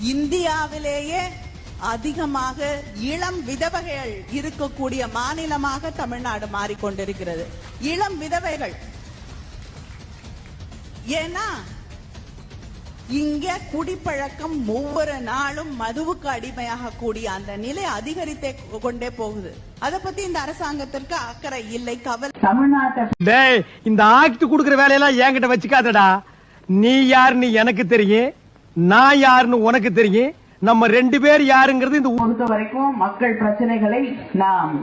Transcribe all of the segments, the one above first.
இந்தியாவிலேயே அதிகமாக இளம் விதவைகள் இருக்கக்கூடிய மாநிலமாக தமிழ்நாடு மாறிக்கொண்டிருக்கிறது. இளம் விதவைகள். ஏன்னா இங்க குடிப்பழக்கம் ஒவ்வொரு நாளும் மதுவுக்கு அடிமையாக கூடிய அந்த நிலை அதிகரித்தே கொண்டே போகுது. அத பத்தி இந்த அரசாங்கத்திற்கு அக்கறை இல்லை கவலை. தமிழ்நாட்டை டேய் இந்த ஆக்ட் குடுக்குற வேலையெல்லாம் என்கிட்ட வச்சுக்காதடா. நீ யாருன்னு எனக்கு தெரியும். நான் யாருன்னு உனக்கு தெரியும். நம்ம ரெண்டு பேர் யாருங்கிறது இந்த பொறுத்த வரைக்கும் மக்கள் பிரச்சனைகளை நாம்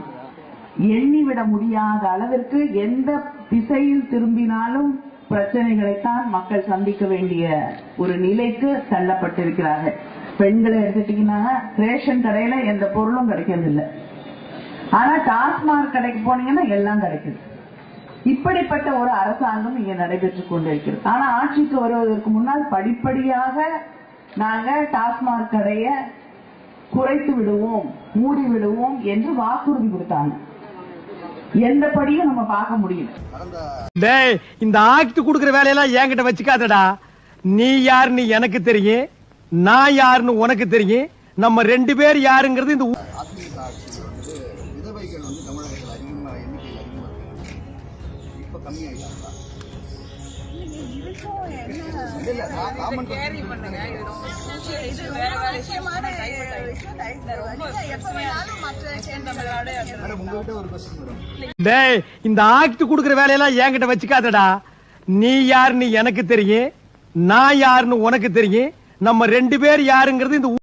எண்ணிவிட முடியாத அளவிற்கு எந்த திசையில் திரும்பினாலும் பிரச்சனைகளைத்தான் மக்கள் சந்திக்க வேண்டிய ஒரு நிலைக்கு தள்ளப்பட்டிருக்கிறார்கள். பெண்களை எடுத்துட்டீங்கன்னா ரேஷன் கடையில எந்த பொருளும் கிடைக்கிறது இல்ல ஆனா டாஸ்மாக் கடைக்கு போனீங்கன்னா எல்லாம் கிடைக்குது. இப்படிப்பட்ட ஒரு அரசாங்கம் இங்க நடைபெற்றுக் கொண்டிருக்கிறது. ஆனா ஆட்சிக்கு வருவதற்கு முன்னால் படிப்படியாக நாங்க டாஸ்மாக் கடைய குறைத்து விடுவோம் மூடி விடுவோம் என்று வாக்குறுதி கொடுத்தாங்க. எந்த படியும் நம்ம பார்க்க முடியல. டேய் இந்த ஆக்ட் குடுக்குற வேலையெல்லாம் என்கிட்ட வச்சுக்காதடா. நீ யாருன்னு எனக்கு தெரியும் நான் யாருன்னு உனக்கு தெரியும். நம்ம ரெண்டு பேர் யாருங்கிறது இந்த டேய் இந்த ஆக்ட் குடுக்கற வேலையெல்லாம் என்கிட்ட வச்சுக்காதடா. நீ யாருன்னு எனக்கு தெரியும் நான் யாருன்னு உனக்கு தெரியும் நம்ம ரெண்டு பேர் யாருங்கிறது இந்த